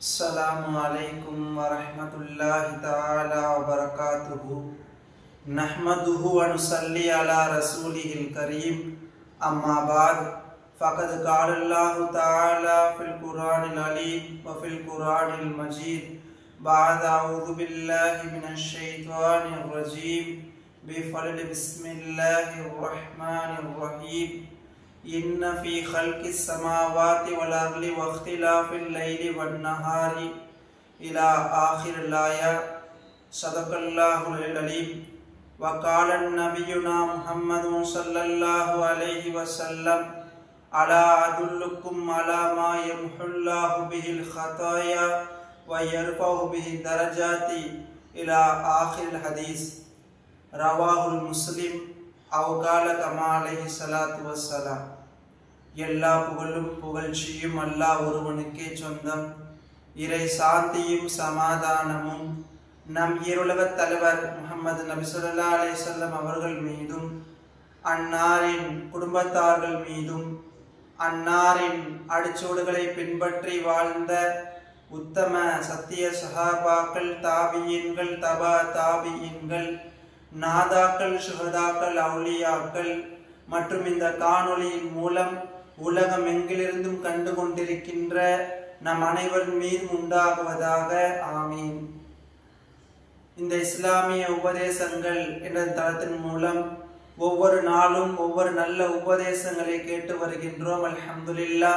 السلام عليكم ورحمة الله تعالى وبركاته نحمده ونصلي على رسوله الكريم أما بعد، فقد قال الله تعالى في القرآن العليم وفي القرآن المجيد بعد أعوذ بالله من الشيطان الرجيم بفضل بسم الله الرحمن الرحيم إن في خلق السماوات والأرض واختلاف الليل والنهار إلى آخر الآية. صدق الله العليم. وقال نبينا محمد صلى الله عليه وسلم ألا أدلكم على ما يمحو الله به الخطايا ويرفع به الدرجات إلى آخر الحديث. رواه المسلم. அவகால comma அலஹி சலாத்து வசலாம் எல்லா புகழும் புகழ்ச்சியும் அல்லாஹ் ஒருவனுக்கே சொந்தம். இறை சாந்தியும் சமாதானமும் நம் ஈருலகத் தலைவர் முகமது நபிசுல்லா அலிசல்லம் அவர்கள் மீதும் அன்னாரின் குடும்பத்தார்கள் மீதும் அன்னாரின் அடிச்சூடுகளை பின்பற்றி வாழ்ந்த உத்தம சத்திய சகாபாக்கள் தாபியின்கள் தபா தாபியின்கள் நாதாக்கள் சுகதாக்கள் அவுளியாக்கள் மற்றும் இந்த காணொளியின் மூலம் உலகம் எங்கிலிருந்தும் கண்டு கொண்டிருக்கின்ற நம் அனைவர் மீதும் உண்டாகுவதாக ஆமீன். இந்த இஸ்லாமிய உபதேசங்கள் என்ற தளத்தின் மூலம் ஒவ்வொரு நாளும் ஒவ்வொரு நல்ல உபதேசங்களை கேட்டு வருகின்றோம் அல்ஹம்துலில்லா.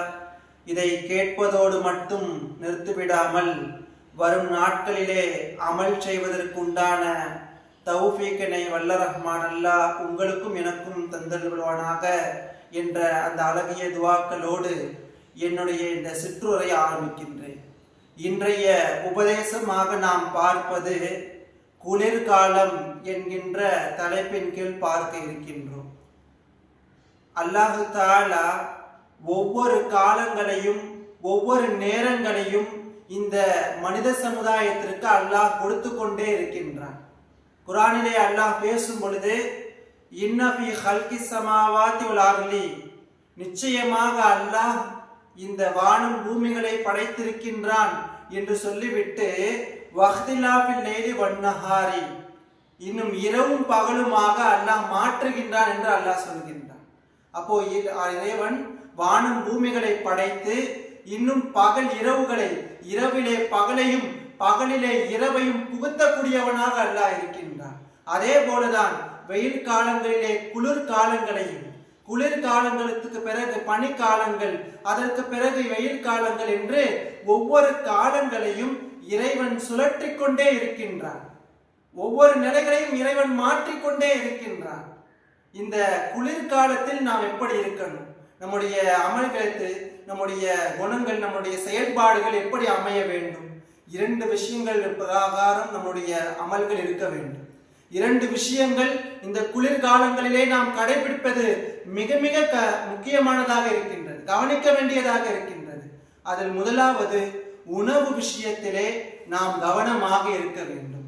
இதை கேட்பதோடு மட்டும் நிறுத்திவிடாமல் வரும் நாட்களிலே அமல் செய்வதற்குண்டான தௌஃபீக்கனை வல்ல ரஹ்மான் அல்லாஹ் உங்களுக்கும் எனக்கும் தந்தல்வானாக என்ற அந்த அழகிய துவாக்களோடு என்னுடைய இந்த சிற்றுரை ஆரம்பிக்கின்றேன். இன்றைய உபதேசமாக நாம் பார்ப்பது குளிர்காலம் என்கின்ற தலைப்பின் கீழ் பார்க்க இருக்கின்றோம். அல்லாஹு தாலா ஒவ்வொரு காலங்களையும் ஒவ்வொரு நேரங்களையும் இந்த மனித சமுதாயத்திற்கு அல்லாஹ் கொடுத்து கொண்டே இருக்கின்றான். குரானிலே அல்லாஹ் பேசும் பொழுது இன்னபி ஹல்கி சமாவாத்தி உலார்லி நிச்சயமாக அல்லாஹ் இந்த வானம் பூமிகளை படைத்திருக்கின்றான் என்று சொல்லிவிட்டு வஹ்திலாபில் நேரி வண்ணஹாரி இன்னும் இரவும் பகலுமாக அல்லாஹ் மாற்றுகின்றான் என்று அல்லாஹ் சொல்கின்றான். அப்போ இறைவன் வானம் பூமிகளை படைத்து இன்னும் பகல் இரவுகளை இரவிலே பகலையும் பகலிலே இரவையும் புகுத்தக்கூடியவனாக அல்லாஹ் இருக்கின்றான். அதே போலதான் வெயில் காலங்களிலே குளிர் காலங்களையும் குளிர் காலங்களுக்கு பிறகு பனிக்காலங்கள் அதற்கு பிறகு வெயில் காலங்கள் என்று ஒவ்வொரு காலங்களையும் இறைவன் சுழற்றி கொண்டே இருக்கின்றான். ஒவ்வொரு நிலைகளையும் இறைவன் மாற்றிக்கொண்டே இருக்கின்றான். இந்த குளிர்காலத்தில் நாம் எப்படி இருக்கணும்? நம்முடைய அமல்களுக்கு நம்முடைய குணங்கள் நம்முடைய செயல்பாடுகள் எப்படி அமைய வேண்டும்? இரண்டு விஷயங்கள் பிரகாரம் நம்முடைய அமல்கள் இருக்க வேண்டும். இரண்டு விஷயங்கள் இந்த குளிர்காலங்களிலே நாம் கடைபிடிப்பது மிக மிக க முக்கியமானதாக இருக்கின்றது கவனிக்க வேண்டியதாக இருக்கின்றது. அதில் முதலாவது உணவு விஷயத்திலே நாம் கவனமாக இருக்க வேண்டும்.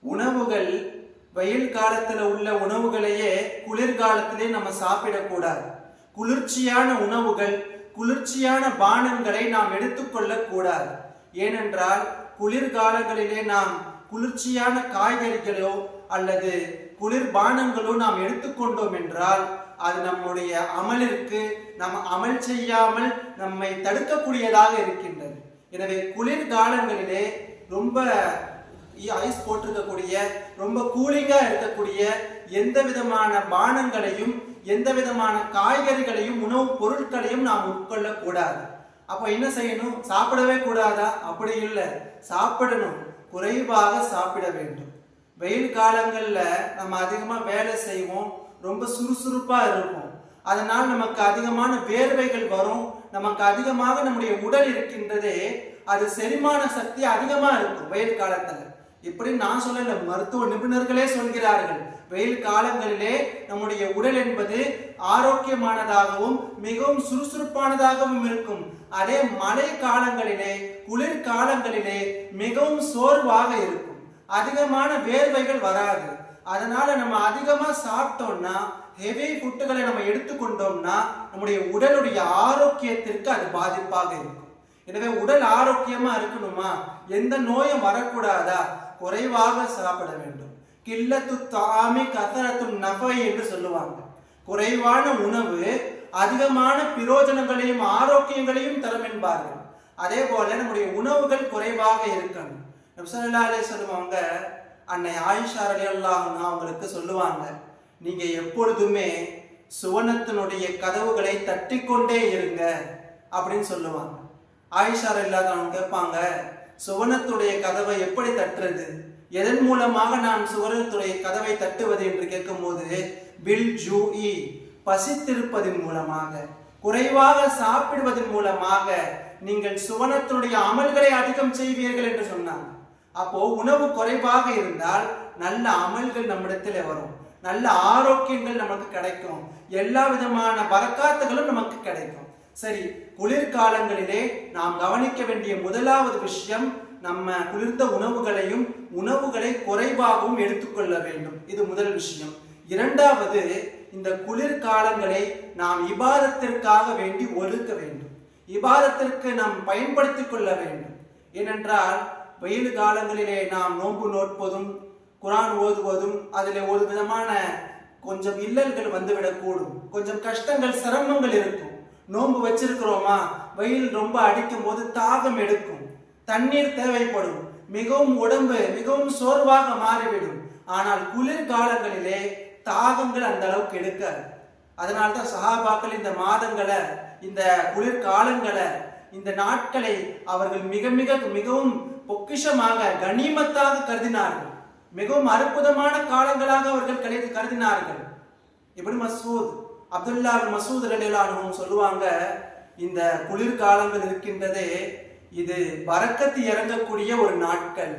உணவுகள் வெயில் காலத்தில் உள்ள உணவுகளையே குளிர்காலத்திலே நம்ம சாப்பிடக்கூடாது. குளிர்ச்சியான உணவுகள் குளிர்ச்சியான பானங்களை நாம் எடுத்துக்கொள்ளக்கூடாது. ஏனென்றால் குளிர்காலங்களிலே நாம் குளிர்ச்சியான காய்கறிகளோ அல்லது குளிர்பானங்களோ நாம் எடுத்துக்கொண்டோம் என்றால் அது நம்முடைய அமலிற்கு நாம் அமல் செய்யாமல் நம்மை தடுக்கக்கூடியதாக இருக்கின்றது. எனவே குளிர்காலங்களிலே ரொம்ப ஐஸ் போட்டிருக்கக்கூடிய ரொம்ப கூலிங்காக இருக்கக்கூடிய எந்த விதமான பானங்களையும் எந்த விதமான காய்கறிகளையும் உணவுப் பொருட்களையும் நாம் உட்கொள்ளக்கூடாது. அப்போ என்ன செய்யணும்? சாப்பிடவே கூடாதா? அப்படி இல்லை. சாப்பிடணும். குறைவாக சாப்பிட வேண்டும். வெயில் காலங்களில் நம்ம அதிகமாக வேலை செய்வோம். ரொம்ப சுறுசுறுப்பாக இருப்போம் அதனால் நமக்கு அதிகமான வேர்வைகள் வரும். நமக்கு அதிகமாக நம்முடைய உடல் இருக்கின்றதே அது செரிமான சக்தி அதிகமாக இருக்கும். வெயில் காலத்தில். இப்படி நான் சொல்லல மருத்துவ நிபுணர்களே சொல்கிறார்கள் வெயில் காலங்களிலே நம்முடைய உடல் என்பது ஆரோக்கியமானதாகவும் மிகவும் சுறுசுறுப்பானதாகவும் இருக்கும். அதே மழை காலங்களிலே குளிர் காலங்களிலே மிகவும் சோர்வாக இருக்கும். அதிகமான வேர்வைகள் வராது. அதனால நம்ம அதிகமா சாப்பிட்டோம்னா ஹெவி ஃபுட்டுகளை நம்ம எடுத்துக்கொண்டோம்னா நம்முடைய உடலுடைய ஆரோக்கியத்திற்கு அது பாதிப்பாக இருக்கும். எனவே உடல் ஆரோக்கியமா இருக்கணுமா? எந்த நோயும் வரக்கூடாதா? குறைவாக சாப்பிட வேண்டும். கில்லத்து தாமி கசரத்து நபை என்று சொல்லுவாங்க. குறைவான உணவு அதிகமான பிரயோஜனங்களையும் ஆரோக்கியங்களையும் தரும் என்பார்கள். அதே போல நம்முடைய உணவுகள் குறைவாக இருக்கணும். நப்சல்லா அலே சொல்லுவாங்க அன்னை ஆயிஷா அலி அல்லாஹ் அவங்களுக்கு சொல்லுவாங்க நீங்க எப்பொழுதுமே சுவனத்தினுடைய கதவுகளை தட்டிக்கொண்டே இருங்க அப்படின்னு சொல்லுவாங்க. ஆயிஷா இல்லாதவங்க கேட்பாங்க சுவனத்துடைய கதவை எப்படி தட்டுறது? எதன் மூலமாக நான் சுவனத்துடைய கதவை தட்டுவது என்று கேட்கும்போது பில் ஜூ இ பசித்திருப்பதன் மூலமாக குறைவாக சாப்பிடுவதன் மூலமாக நீங்கள் சுவனத்தினுடைய அமல்களை அதிகம் செய்வீர்கள் என்று சொன்னாங்க. அப்போ உணவு குறைவாக இருந்தால் நல்ல அமல்கள் நம்மிடத்தில் வரும். நல்ல ஆரோக்கியங்கள் நமக்கு கிடைக்கும். எல்லா விதமான வரக்காத்துகளும் நமக்கு கிடைக்கும். சரி குளிர்காலங்களிலே நாம் கவனிக்க வேண்டிய முதலாவது விஷயம் நம்ம குளிர்ந்த உணவுகளையும் உணவுகளை குறைவாகவும் எடுத்துக்கொள்ள வேண்டும். இது முதல் விஷயம். இரண்டாவது இந்த குளிர்காலங்களை நாம் இபாதத்திற்காக வேண்டி ஒதுக்க வேண்டும். இபாதத்திற்கு நாம் பயன்படுத்திக் கொள்ள வேண்டும். ஏனென்றால் வெயில் காலங்களிலே நாம் நோன்பு நோட்பதும் குரான் ஓதுவதும் அதில் ஒரு விதமான கொஞ்சம் இல்லல்கள் வந்துவிடக்கூடும். கொஞ்சம் கஷ்டங்கள் சிரமங்கள் இருக்கும். நோன்பு வச்சிருக்கிறோமா? வெயில் ரொம்ப அடிக்கும் போது தாகம் எடுக்கும். தண்ணீர் தேவைப்படும். மிகவும் உடம்பு மிகவும் சோர்வாக மாறிவிடும். ஆனால் குளிர் காலங்களிலே தாகங்கள் அந்த அளவுக்கு எடுக்காது. அதனால தான் சஹாபாக்கள் இந்த மாதங்களை இந்த குளிர் காலங்களை இந்த நாட்களை அவர்கள் மிக மிக மிகவும் பொக்கிஷமாக கனிமத்தாக கருதினார்கள். மிகவும் அற்புதமான காலங்களாக அவர்கள் கருதினார்கள். இப்படி மசூத் அப்துல்லா மசூத் ரலிலானவும் சொல்லுவாங்க இந்த குளிர்காலங்கள் இருக்கின்றதே இது வரக்கத்து இறங்கக்கூடிய ஒரு நாட்கள்.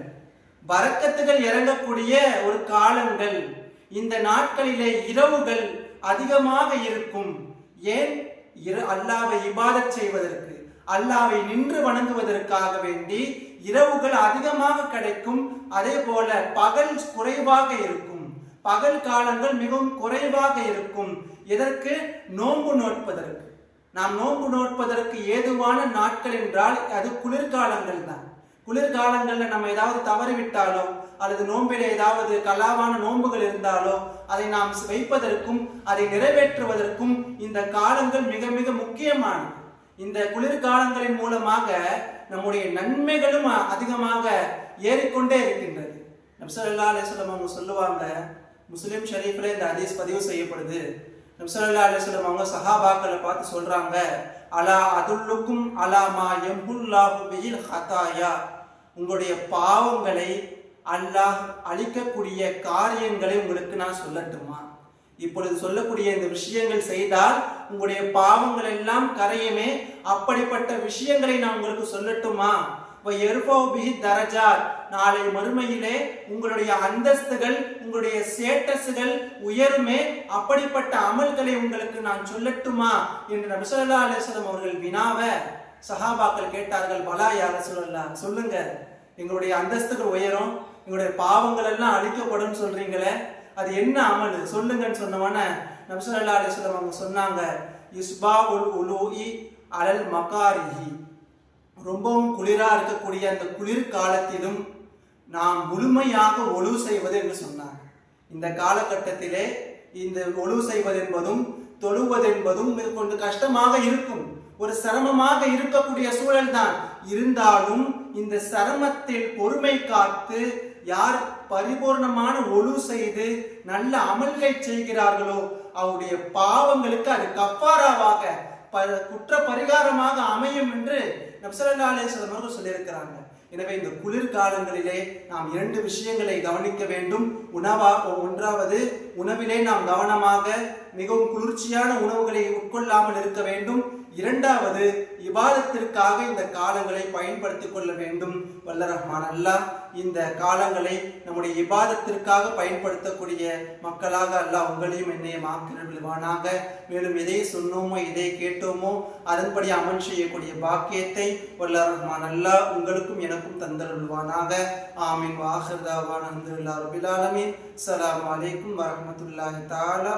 வரக்கத்துகள் இறங்கக்கூடிய ஒரு காலங்கள். இந்த நாட்களிலே இரவுகள் அதிகமாக இருக்கும். ஏன்? அல்லாவை இபாதத் செய்வதற்கு அல்லாவை நின்று வணங்குவதற்காக வேண்டி இரவுகள் அதிகமாக கிடைக்கும். அதே போல பகல் குறைவாக இருக்கும். பகல் காலங்கள் மிகவும் குறைவாக இருக்கும். எதற்கு? நோன்பு நோட்பதற்கு நாம் நோன்பு நோட்பதற்கு ஏதுவான நாட்கள் என்றால் அது குளிர்காலங்கள் தான் குளிர்காலங்களில் நம்ம ஏதாவது தவறிவிட்டாலோ அல்லது நோன்பில் ஏதாவது கலாவான நோன்புகள் இருந்தாலோ அதை நாம் வைப்பதற்கும் அதை நிறைவேற்றுவதற்கும் இந்த காலங்கள் மிக மிக முக்கியமானது. இந்த குளிர்காலங்களின் மூலமாக நம்முடைய நன்மைகளும் அதிகமாக ஏறிக்கொண்டே இருக்கின்றது. நம்சல்லா அலிஸ்லாம் அவங்க சொல்லுவாங்க முஸ்லிம் ஷரீஃபில் இந்த ஹதீஸ் பதிவு செய்யப்படுது. நம்சல்லா அலிஸ்லாம் அவங்க சஹாபாக்களை பார்த்து சொல்றாங்க அலா அதுல்லுக்கும் அலாமா எம்புல்லாஹு பிஹில் ஹதாயா உங்களுடைய பாவங்களை அல்லாஹ் அழிக்கக்கூடிய காரியங்களை உங்களுக்கு நான் சொல்லட்டுமா? இப்பொழுது சொல்லக்கூடிய இந்த விஷயங்கள் செய்தால் உங்களுடைய பாவங்கள் எல்லாம் கரையுமே அப்படிப்பட்ட விஷயங்களை நான் உங்களுக்கு சொல்லட்டுமா? நாளை மறுமையிலே உங்களுடைய அந்தஸ்துகள் உங்களுடைய ஸ்டேட்டஸுகள் உயருமே. அப்படிப்பட்ட அமல்களை உங்களுக்கு நான் சொல்லட்டுமா? என்று நபிசல்லா அலிஸ்லம் அவர்கள் வினாவ சஹாபாக்கள் கேட்டார்கள் பலா யார சொல்லலாம் சொல்லுங்க எங்களுடைய அந்தஸ்துகள் உயரும் எங்களுடைய பாவங்கள் எல்லாம் அழிக்கப்படும் சொல்றீங்களே. அது என்ன அமல்? சொல்லுங்கன்னு சொன்னவன நபிசல்லா அலிஸ்லம் அவங்க சொன்னாங்க இஸ்பா உல் உலூஇ அலல் மகாரிஹி. ரொம்பவும் குளிராக இருக்கக்கூடிய அந்த குளிர் காலத்திலும் நாம் முழுமையாக ஒழு செய்வது என்று சொன்னார். இந்த காலகட்டத்திலே இந்த ஒழு செய்வது என்பதும் தொழுவது என்பதும் கொஞ்சம் கஷ்டமாக இருக்கும். ஒரு சிரமமாக இருக்கக்கூடிய சூழல் தான் இருந்தாலும் இந்த சிரமத்தில் பொறுமை காத்து யார் பரிபூர்ணமான ஒழு செய்து நல்ல அமல்களை செய்கிறார்களோ அவருடைய பாவங்களுக்கு அது கப்பாராவாக குற்ற பரிகாரமாக அமையும் என்று நப்சல்லா அலேஸ்வரம் அவர்கள் சொல்லியிருக்கிறாங்க. எனவே இந்த குளிர்காலங்களிலே நாம் இரண்டு விஷயங்களை கவனிக்க வேண்டும். உணவா ஒன்றாவது உணவிலே நாம் கவனமாக மிகவும் குளிர்ச்சியான உணவுகளை உட்கொள்ளாமல் இருக்க வேண்டும். இரண்டாவது இபாதத்திற்காக இந்த காலங்களை பயன்படுத்திக் கொள்ள வேண்டும். வல்ல ரஹ்மான் அல்லாஹ். இந்த காலங்களை நம்முடைய இபாதத்திற்காக பயன்படுத்தக்கூடிய மக்களாக அல்லாஹ் உங்களையும் என்னையும் ஆக்கிரமிழ்வானாக மேலும் எதை சொன்னோமோ எதை கேட்டோமோ அதன்படி அமல் செய்யக்கூடிய பாக்கியத்தை வல்ல ரஹ்மான் அல்லாஹ் உங்களுக்கும் எனக்கும் தந்தருள்வானாக. ஆமீன். வாஹர்தாவான் அஹமதுல்லா ரபில் ஆலமீன். அஸ்ஸலாமு அலைக்கும் வரஹ்மத்துல்லாஹி தஆலா